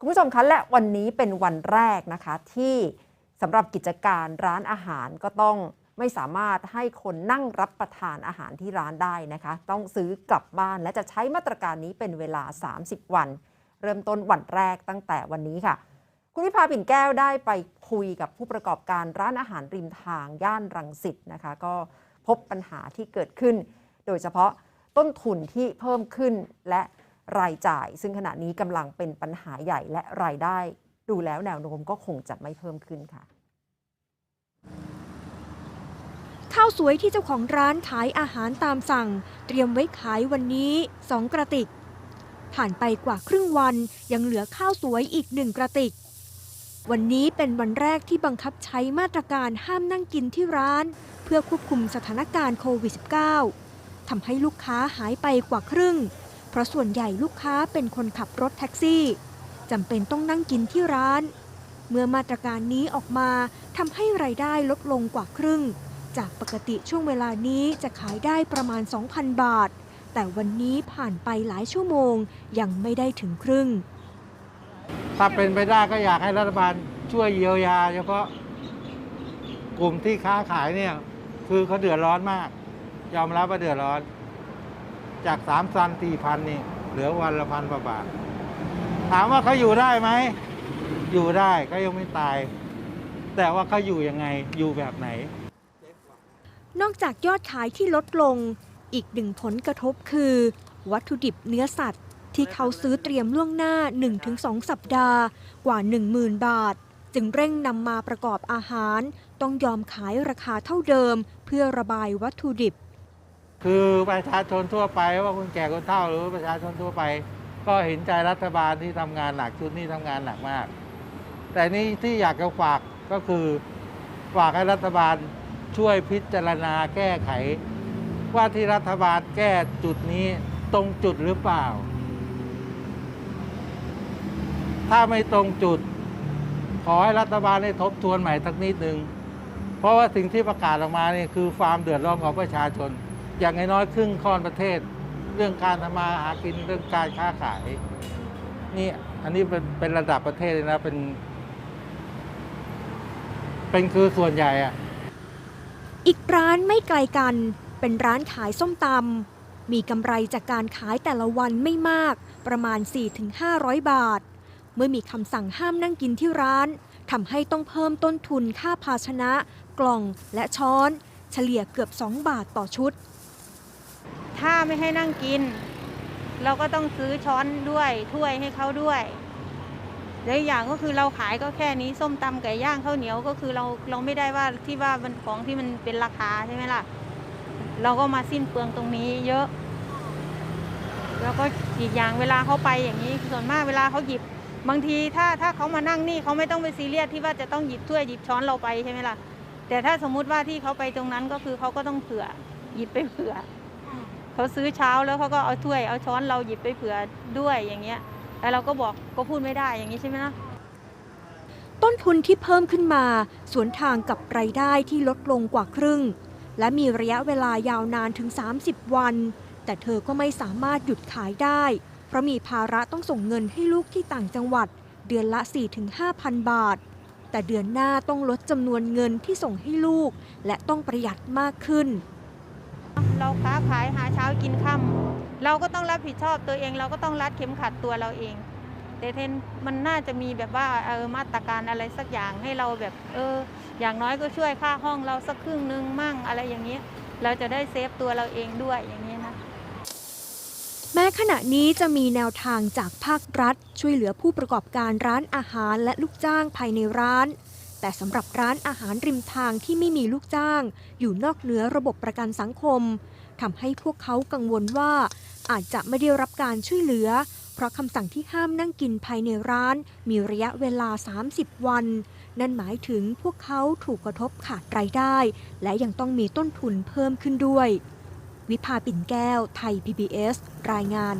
คุณผู้ชมคะและวันนี้เป็นวันแรกนะคะที่สำหรับกิจการร้านอาหารก็ต้องไม่สามารถให้คนนั่งรับประทานอาหารที่ร้านได้นะคะ ต้องซื้อกลับบ้านและจะใช้มาตรการนี้เป็นเวลา 30 วัน เริ่มต้นวันแรกตั้งแต่วันนี้ค่ะ คุณวิภาปิ่นแก้วได้ไปคุยกับผู้ประกอบการร้านอาหารริมทางย่านรังสิตนะคะ ก็พบปัญหาที่เกิดขึ้น โดยเฉพาะต้นทุนที่เพิ่มขึ้นและ รายจ่าย ซึ่งขณะนี้กำลังเป็นปัญหาใหญ่และรายได้ ดูแล้วแนวโน้มก็คงจะไม่เพิ่มขึ้นค่ะ ข้าวสวยที่เจ้าของร้านขายอาหารตามสั่ง เตรียมไว้ขายวันนี้2กระติก ผ่านไปกว่าครึ่งวันยังเหลือข้าวสวยอีกหนึ่งกระติก วันนี้เป็นวันแรกที่บังคับใช้มาตรการห้ามนั่งกินที่ร้าน เพื่อควบคุมสถานการณ์โควิด -19 ทำให้ลูกค้าหายไปกว่าครึ่ง ราะส่วนใหญ่ลูกค้าเป็นคนขับรถแท็กซี่จำเป็นต้องนั่งกินที่ร้าน เมื่อมาตรการนี้ออกมาทำให้รายได้ลดลงกว่าครึ่ง จากปกติช่วงเวลานี้จะขายได้ประมาณ 2,000 บาท แต่วันนี้ผ่านไปหลายชั่วโมงยังไม่ได้ถึงครึ่ง ถ้าเป็นไปได้ก็อยากให้รัฐบาลช่วยเยียวยาเฉพาะกลุ่มที่ค้าขายเนี่ย คือเขาเดือดร้อนมาก ยอมรับว่าเดือดร้อน จากสามซันสี่พันนี่เหลือวันละพันกว่าบาท ถามว่าเขาอยู่ได้ไหม อยู่ได้ก็ยังไม่ตาย แต่ว่าเขาอยู่ยังไงอยู่แบบไหน นอกจากยอดขายที่ลดลง อีกหนึ่งผลกระทบคือ วัตถุดิบเนื้อสัตว์ ที่เขาซื้อเตรียมล่วงหน้า 1-2 สัปดาห์ กว่า 10,000 บาท จึงเร่งนำมาประกอบอาหาร ต้องยอมขายราคาเท่าเดิม เพื่อระบายวัตถุดิบ คือประชาชนทั่วไปว่าคนแก่คนเฒ่าหรือประชาชนทั่วไป ก็เห็นใจรัฐบาลที่ทำงานหนักชุดนี้ทำงานหนักมาก แต่นี่ที่อยากจะฝากก็คือฝากให้รัฐบาลช่วยพิจารณาแก้ไข ว่าที่รัฐบาลแก้จุดนี้ตรงจุดหรือเปล่า ถ้าไม่ตรงจุด ขอให้รัฐบาลได้ทบทวนใหม่สักนิดหนึ่งเพราะว่าสิ่งที่ประกาศออกมานี่คือความเดือดร้อนของประชาชน อย่างน้อยๆครึ่งค่อนประเทศ เรื่องการทำมาหากินเรื่องการค้าขาย นี่อันนี้เป็นเป็นระดับประเทศเลยนะเป็น เป็นคือส่วนใหญ่อะอีกร้านไม่ไกลกัน เป็นร้านขายส้มตำมีกำไรจากการขายแต่ละวันไม่มาก ประมาณ 4-500 บาท เมื่อมีคำสั่งห้ามนั่งกินที่ร้านทำให้ต้องเพิ่มต้นทุนค่าภาชนะ กล่องและช้อน เฉลี่ยเกือบ 2 บาทต่อชุด ถ้าไม่ให้นั่งกิน เราก็ต้องซื้อช้อนด้วยถ้วยให้เขาด้วยและอีกอย่างก็คือเราขายก็แค่นี้ส้มตำไก่ย่างข้าวเหนียวก็คือเราเราไม่ได้ว่าที่ว่ามันของที่มันเป็นราคาใช่ไหมล่ะ เราก็มาสิ้นเปลืองตรงนี้เยอะ แล้วก็อีกอย่างเวลาเขาไปอย่างนี้ส่วนมากเวลาเขาหยิบบางทีถ้าถ้าเขามานั่งนี่เขาไม่ต้องไปซีเรียสที่ว่าจะต้องหยิบถ้วยหยิบช้อนเราไปใช่ไหมล่ะแต่ถ้าสมมุติว่าที่เขาไปตรงนั้นก็คือเขาก็ต้องเผื่อหยิบไปเผื่อ เขาซื้อเช้าแล้วเขาก็เอาถ้วยเอาช้อนเราหยิบไปเผื่อด้วยอย่างเงี้ยแล้วเราก็บอกก็พูดไม่ได้อย่างนี้ใช่ไหมนะต้นทุนที่เพิ่มขึ้นมา สวนทางกับรายได้ที่ลดลงกว่าครึ่ง และมีระยะเวลายาวนานถึง 30 วัน แต่เธอก็ไม่สามารถหยุดขายได้ เพราะมีภาระต้องส่งเงินให้ลูกที่ต่างจังหวัด เดือนละ 4-5,000 บาท แต่เดือนหน้าต้องลดจำนวนเงินที่ส่งให้ลูก และต้องประหยัดมากขึ้น เราค้าขายหาเช้ากินค่ำเราก็ต้องรับผิดชอบตัวเอง เราก็ต้องรัดเข็มขัดตัวเราเอง แต่เทนมันน่าจะมีแบบว่าเออมาตรการอะไรสักอย่างให้เราแบบเออ อย่างน้อยก็ช่วยค่าห้องเราสักครึ่งนึงมั่งอะไรอย่างเงี้ยเราจะได้เซฟตัวเราเองด้วยอย่างเงี้นะแม้ขณะนี้จะมีแนวทางจากภาครัฐ ช่วยเหลือผู้ประกอบการร้านอาหารและลูกจ้างภายในร้าน แต่สำหรับร้านอาหารริมทางที่ไม่มีลูกจ้าง อยู่นอกเหนือระบบประกันสังคมทำให้พวกเขากังวลว่า อาจจะไม่ได้รับการช่วยเหลือ เพราะคำสั่งที่ห้ามนั่งกินภายในร้าน มีระยะเวลา 30 วัน นั่นหมายถึงพวกเขาถูกกระทบขาดรายได้ และยังต้องมีต้นทุนเพิ่มขึ้นด้วย วิภาปิ่นแก้ว ไทย PBS รายงาน